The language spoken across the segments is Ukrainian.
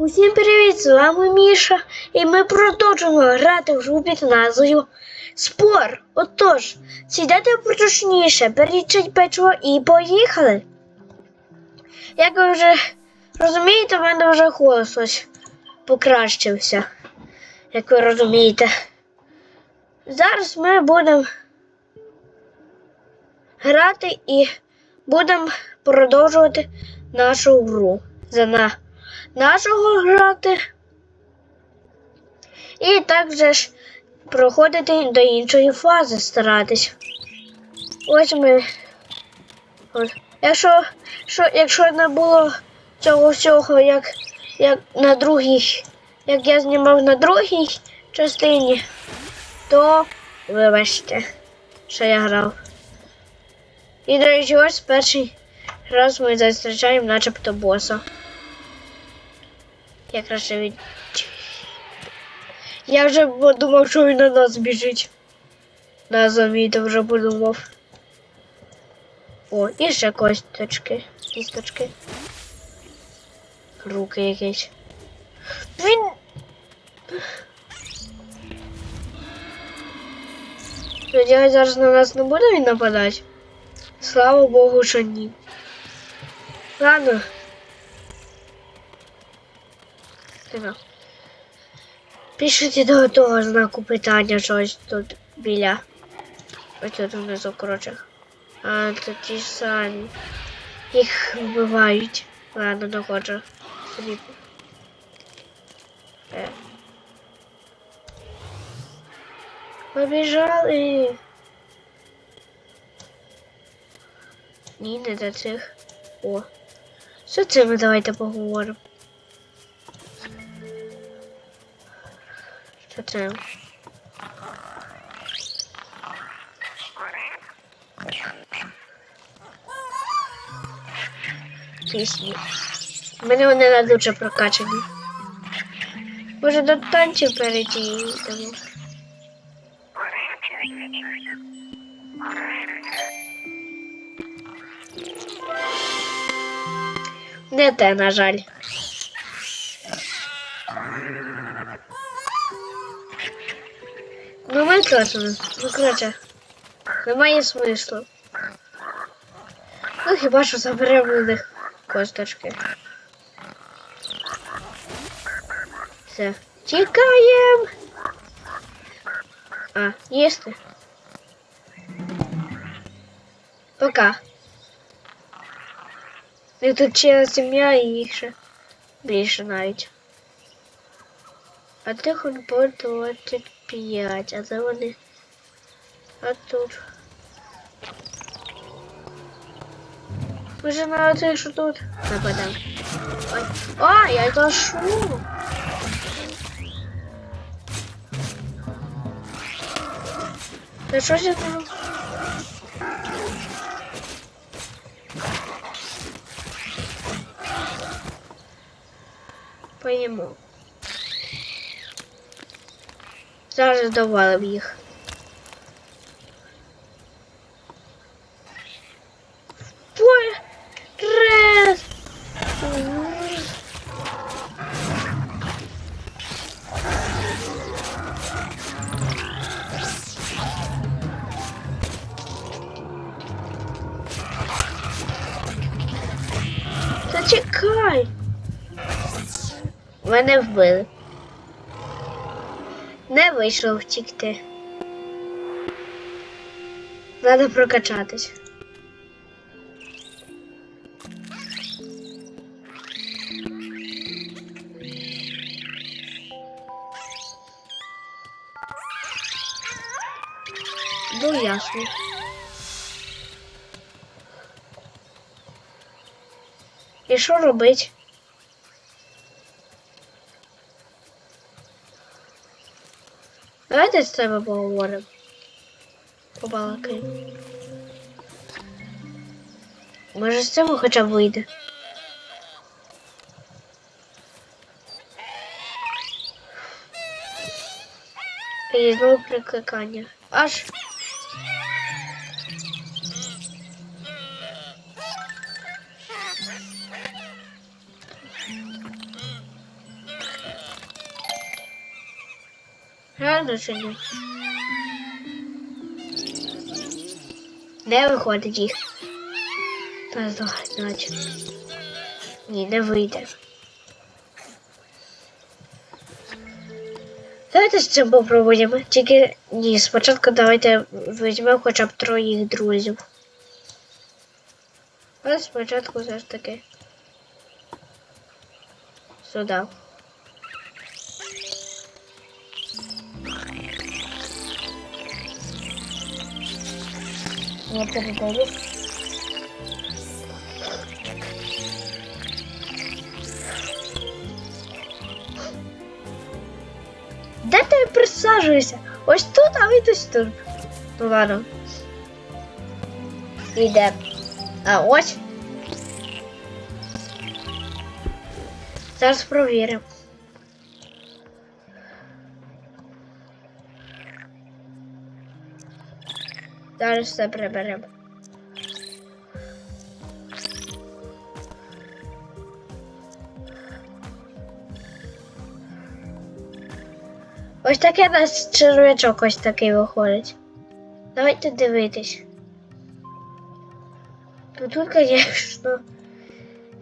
Усім привіт! З вами Міша, і ми продовжуємо грати в гру під назвою Спор. Отож, сідайте прочніше, беріть печиво і поїхали. Як ви вже розумієте, в мене вже голос ось покращився. Як ви розумієте. Зараз ми будемо грати і будемо продовжувати нашу гру. За на нашого грати. І також ж проходити до іншої фази старатись. Ось ми. Ось. Якщо, що, якщо не було цього всього, як, як на другій, як я знімав на другій частині, то вибачте, що я грав. І, до речі, ось перший раз ми зустрічаємо начебто боса. Я краще від. Я вже подумав, що він на нас біжить. Да, замітив, вже подумав. О, і ще косточки. Кісточки. Руки якісь. Він. Сподіваюсь, зараз на нас не буде він нападати. Слава Богу, що ні. Ладно. Пишіть до того знаку питання щось тут біля. Ось тут внизу, коротше. А, це ті самі. Їх вбивають. Ладно, не хочу. Собі. Е. Побіжали. Ні, не до цих. О. Що це ми давайте поговоримо. Це? Пісні. Мене вони не дуже прокачані. Може до танців перейти тому. Не те, на жаль. викручено. Ну, Викруче. Немає смислу. Ну хіба що заберемо у них косточки. Все. Тікаємо. А, їсти. Пока. І тут ще сім'я і їх ще більше навіть. А тихо не 5, а це вони. А тут. Ми же на те, що тут нападали. А, я дошу. Да что же там? Пойму. Зараз довалив їх. Порез! Зачекай! Мене вбили. Не вийшло втікти. Треба прокачатись. Ну, ясно. І що робить? Давайте з тебе поговоримо. Побалакаємо. Може з цього хоча б вийде. І знову прикликання. Аж. Напевно, чи? Не виходить їх. Та значить. Ні, не вийде. Давайте з цим попробуємо. Тільки ні, спочатку давайте візьмемо хоча б троїх друзів. Але спочатку все ж таки. Сюди. Не передаю. Де ти присаджуєшся? Ось тут, а ось тут. Ну ладно. Іде. А ось. Зараз провіримо. Зараз все приберемо. Ось таке нас червячок ось такий виходить. Давайте дивитись. Ну тут, звісно,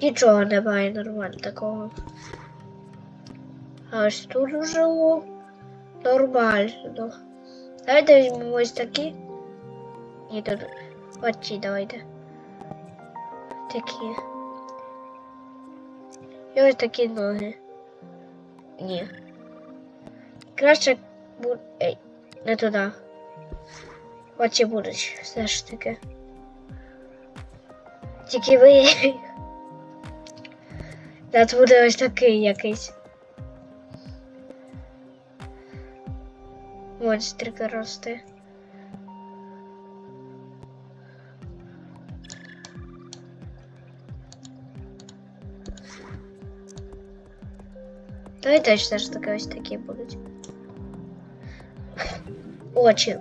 нічого немає нормально такого. А ось тут вже нормально. Давайте візьмемо ось такі. Ні, тут от ці давайте. Такі. І ось такі ноги. Ні. Краще буде. Ей, не туди. Оці будуть все ж таки. Тільки ви. Тут буде ось такий якийсь. Монстрики рости. Давайте все ж таки ось такі будуть. Очі.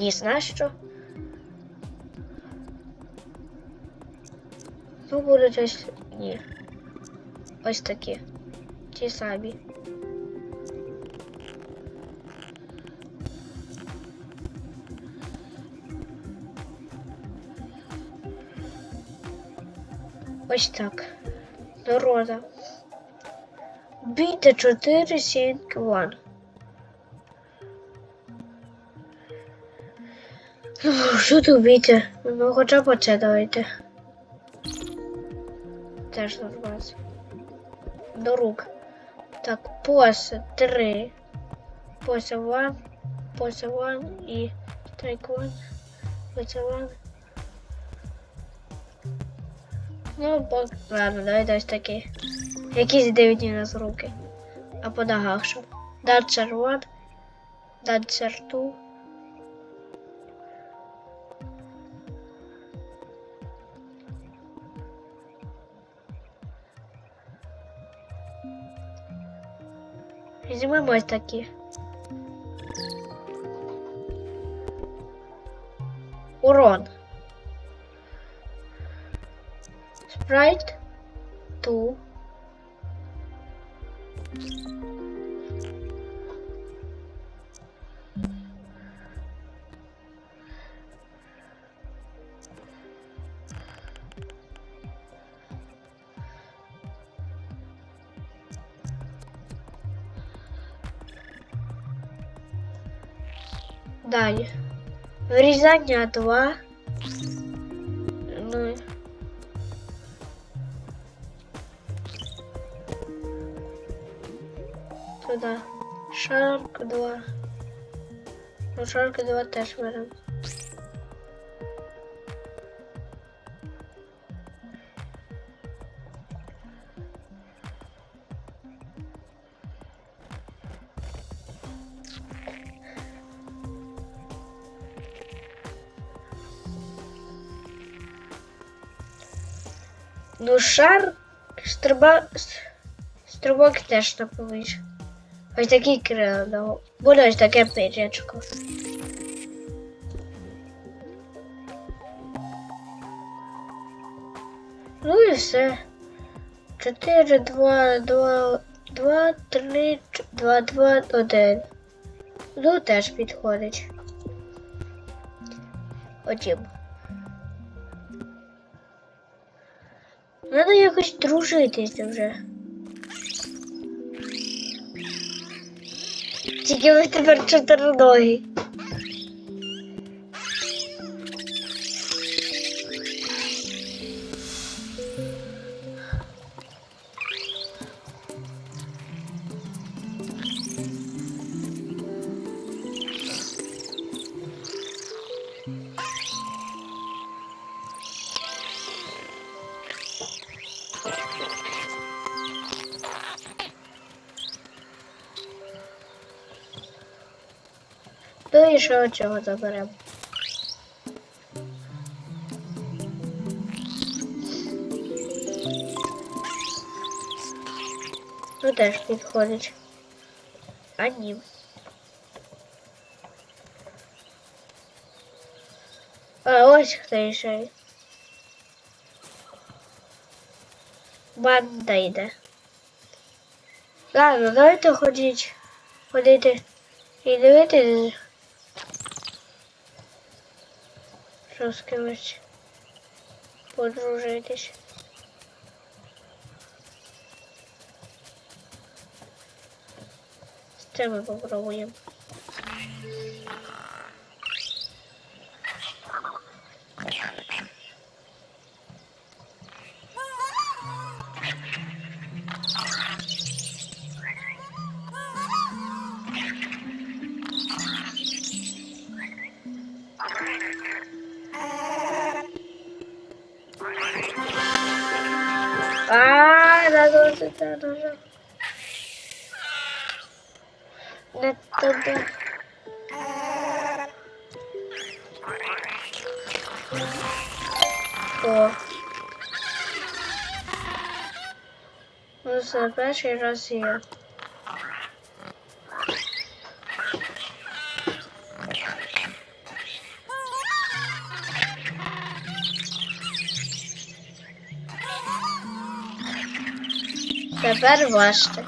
Не знаю що. Ну, будуть ось. Ні. Ось такі. Ті самі. Ось так. Дорога. Бійте 4, 7, 1. Що тут бійте? Ну хоча б оце давайте. Теж нормально. До рук. Так, поса 3. Поса 1. Поса 1 і страйк 1. Поса 1. Ну, бо... ладно, давайте ось такі. Якісь дивні у нас руки. А по ногах що? Данцер 1. Данцер 2. Візьмемо ось такі. Урон. Спрайт 2. Далі. Врізання 2. Туди. Шарк 2. Ну, шарк 2 теж беремо. Ну, шар, стриба, стрибок теж не повиш. Ось такі крила дав. Буде ось таке пирячко. Ну і все. 4, 2, 2, Два, три, ч- два, два, один. Ну, теж підходить. Потім. Надо якось дружитися вже. Тільки ви тепер чотириногі. і ще цього заберемо. Ну теж підходить. А ні. А ось хто ще. Банда йде. Ладно, давайте ходіть. Ходити і дивитися. Що з кимось подружитись. Цим ми попробуємо. Надо вот это нажать. Не туда. О. Ну, Тепер важче.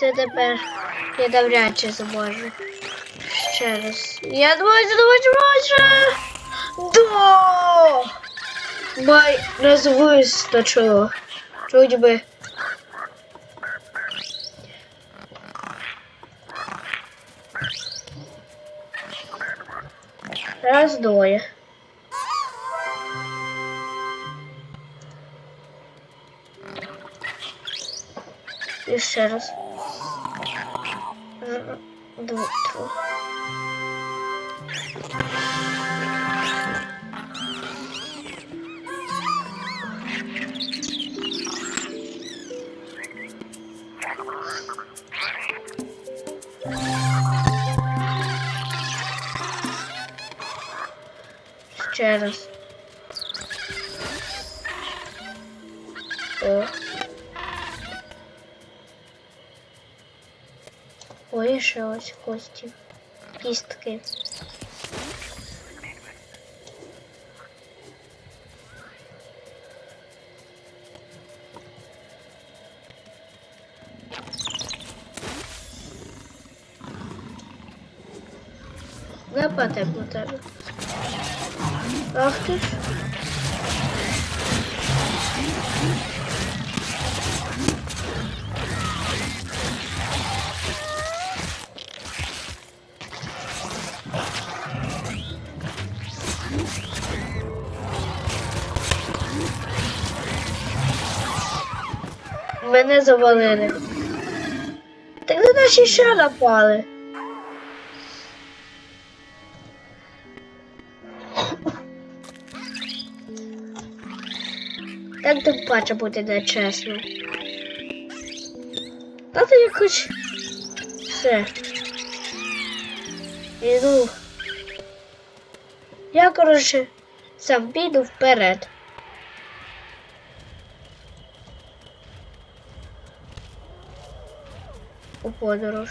Це тепер я навряд чи зможу. Ще раз. Я я думаю, може. Да! Май нас вистачило. Чуть би. Раз, двоє. І ще раз. Р- Два. два. Ще раз. О. Ой, ще ось кості. Кістки. Лопати до тебе. Ах ти ж. Мене завалили. Так на наші ще напали. Так тим паче буде нечесно. Надо якось все. Іду. Я, коротше, сам піду вперед. У подорож.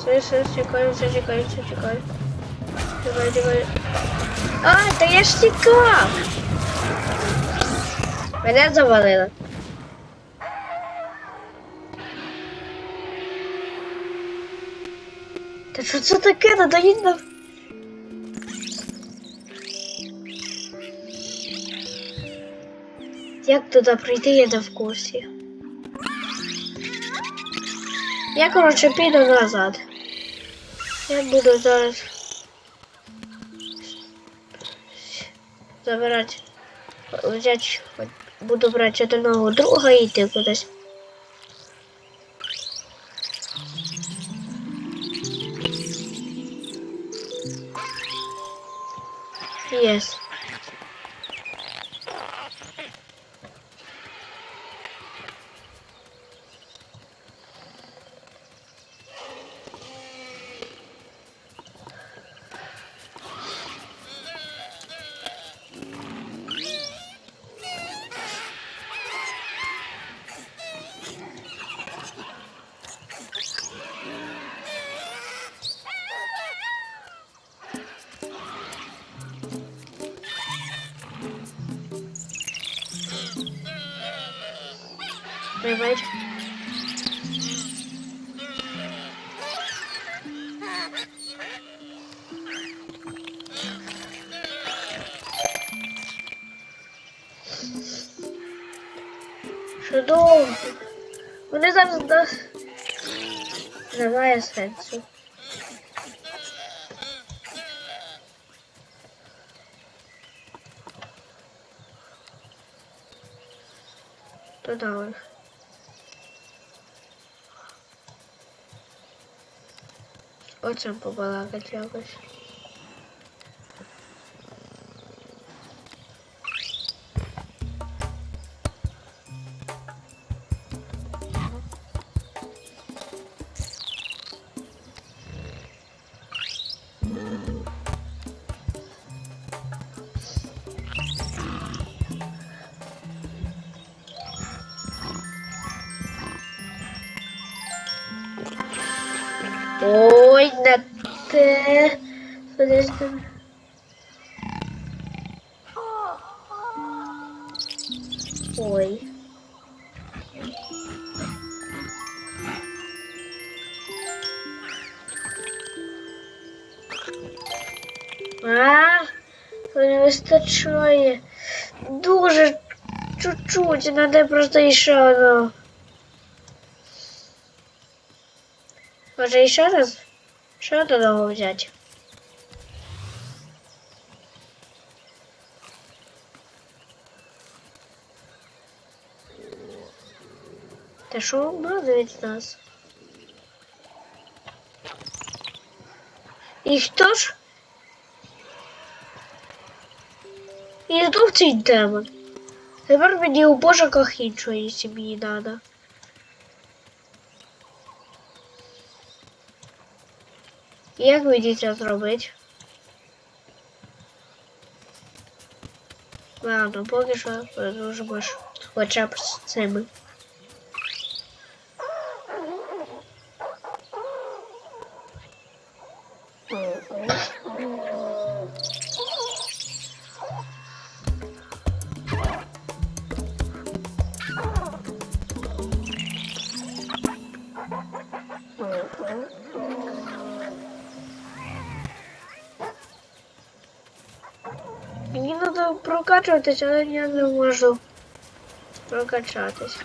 Все, тікаю, все, тікаю, все, тікаю. Тікаю, тікаю. А, та я ж тікав! Мене завалили. Та що це таке? Надають нам. Як туди прийти, я не в курсі. Я, коротше, піду назад. Я буду зараз забирати, взяти, буду брати одного друга і йти кудись. Yes. Приймають. Чудово. Вони зараз нас немає сенсу. Додали. Оцем побалакать якось. Ой, те. Подожди. Ой. А, не вистачає. Дуже чуть-чуть, надо просто ще одного. Може ще раз? Ще одного взяти? Та що від нас? І хто ж? І знов цей демон. Тепер мені у божиках іншої сім'ї надо. Як ви це зробити? Ладно, поки що дуже хоча б з цими. Прокачуватись, але я не можу прокачатись.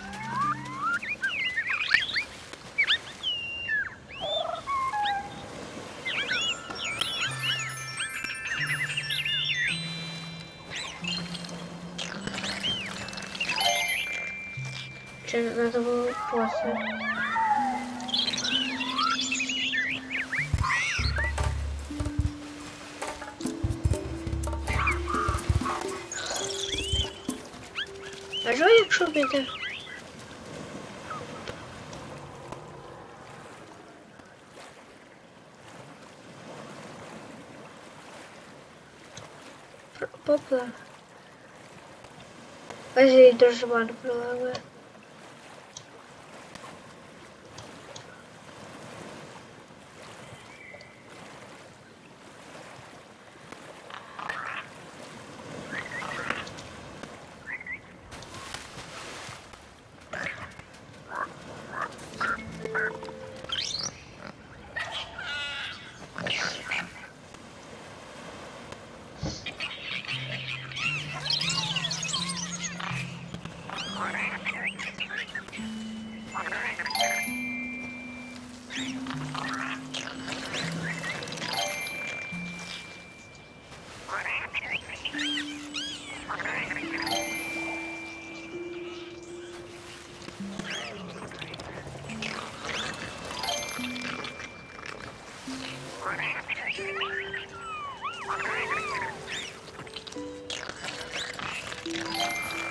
Чи треба було просто? Що якщо піде? Попла. Ось їй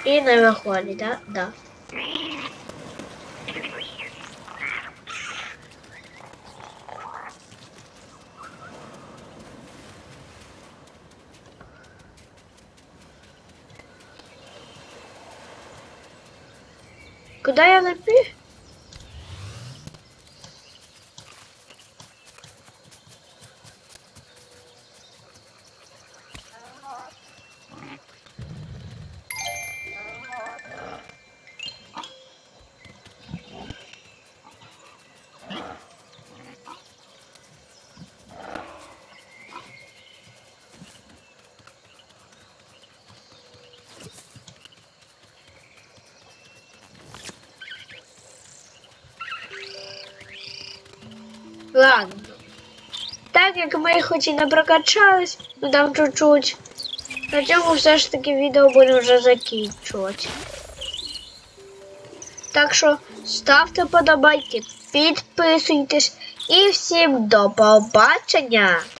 І не виходить, да? Да. Ладно. Так як ми хоч і не прокачались, ну там чуть-чуть. На цьому все ж таки відео будемо вже закінчувати. Так що ставте подобайки, підписуйтесь і всім до побачення!